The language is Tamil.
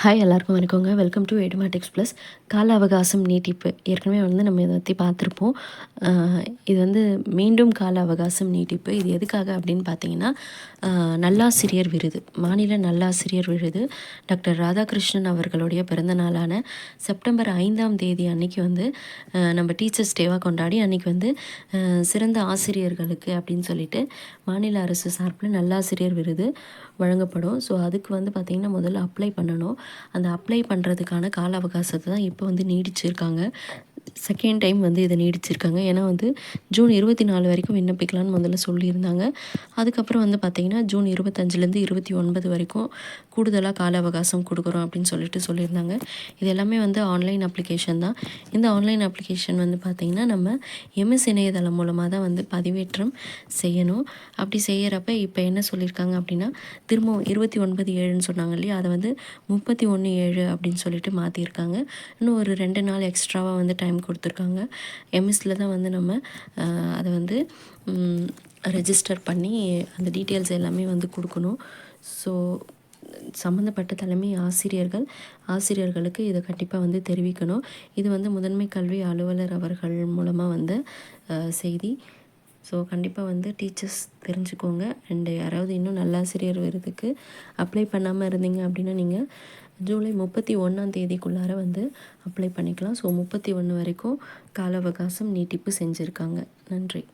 ஹாய் எல்லாருக்கும் வணக்கங்க. வெல்கம் டு எடுமாட்டிக்ஸ் ப்ளஸ் கால அவகாசம் நீட்டிப்பு. ஏற்கனவே வந்து நம்ம இதை பற்றி பார்த்துருப்போம். இது வந்து மீண்டும் கால அவகாசம் நீட்டிப்பு. இது எதுக்காக அப்படின்னு பார்த்தீங்கன்னா நல்லாசிரியர் விருது. மாநில நல்லாசிரியர் விருது. டாக்டர் ராதாகிருஷ்ணன் அவர்களுடைய பிறந்த நாளான செப்டம்பர் ஐந்தாம் தேதி அன்னைக்கு வந்து நம்ம டீச்சர்ஸ் டேவாக கொண்டாடி அன்னைக்கு வந்து சிறந்த ஆசிரியர்களுக்கு அப்படின்னு சொல்லிட்டு மாநில அரசு சார்பில் நல்லாசிரியர் விருது வழங்கப்படும். ஸோ அதுக்கு வந்து பார்த்திங்கன்னா முதல்ல அப்ளை பண்ணணும். அந்த அப்ளை பண்ணுறதுக்கான கால அவகாசத்தை தான் இப்போ வந்து நீடிச்சிருக்காங்க. செகண்ட் டைம் வந்து இதை நீடிச்சிருக்காங்க. ஏன்னா வந்து ஜூன் இருபத்தி நாலு வரைக்கும் விண்ணப்பிக்கலான்னு முதல்ல சொல்லியிருந்தாங்க. அதுக்கப்புறம் வந்து பார்த்திங்கன்னா ஜூன் இருபத்தஞ்சிலேருந்து இருபத்தி ஒன்பது வரைக்கும் கூடுதலாக கால அவகாசம் கொடுக்குறோம் அப்படின்னு சொல்லிட்டு சொல்லியிருந்தாங்க. இது எல்லாமே வந்து ஆன்லைன் அப்ளிகேஷன் தான். இந்த ஆன்லைன் அப்ளிகேஷன் வந்து பார்த்திங்கன்னா நம்ம எம்எஸ் இணையதளம் மூலமாக தான் வந்து பதிவேற்றம் செய்யணும். அப்படி செய்கிறப்ப இப்போ என்ன சொல்லியிருக்காங்க அப்படின்னா திரும்பவும் இருபத்தி ஒன்பது ஏழுன்னு சொன்னாங்க இல்லையா? அதை வந்து முப்பத்தி ஒன்று ஏழு அப்படின்னு சொல்லிட்டு மாற்றிருக்காங்க இன்னும் ஒரு ரெண்டு நாள் எக்ஸ்ட்ராவாக வந்து டைம் கொடுத்துருக்காங்க. எம்எஸ்சில் தான் வந்து நம்ம அதை வந்து ரெஜிஸ்டர் பண்ணி அந்த டீட்டெயில்ஸ் எல்லாமே வந்து கொடுக்கணும். ஸோ சம்மந்தப்பட்ட தலைமை ஆசிரியர்கள் ஆசிரியர்களுக்கு இதை கண்டிப்பாக வந்து தெரிவிக்கணும். இது வந்து முதன்மை கல்வி அலுவலர் அவர்கள் மூலமாக வந்த செய்தி. ஸோ கண்டிப்பாக வந்து டீச்சர்ஸ் தெரிஞ்சுக்கோங்க. அண்டு யாராவது இன்னும் நல்லாசிரியர் விருதுக்கு அப்ளை பண்ணாமல் இருந்தீங்க அப்படின்னா நீங்கள் ஜூலை முப்பத்தி ஒன்றாம் தேதிக்குள்ளார வந்து அப்ளை பண்ணிக்கலாம். ஸோ முப்பத்தி ஒன்று வரைக்கும் கால அவகாசம் நீட்டிப்பு செஞ்சுருக்காங்க. நன்றி.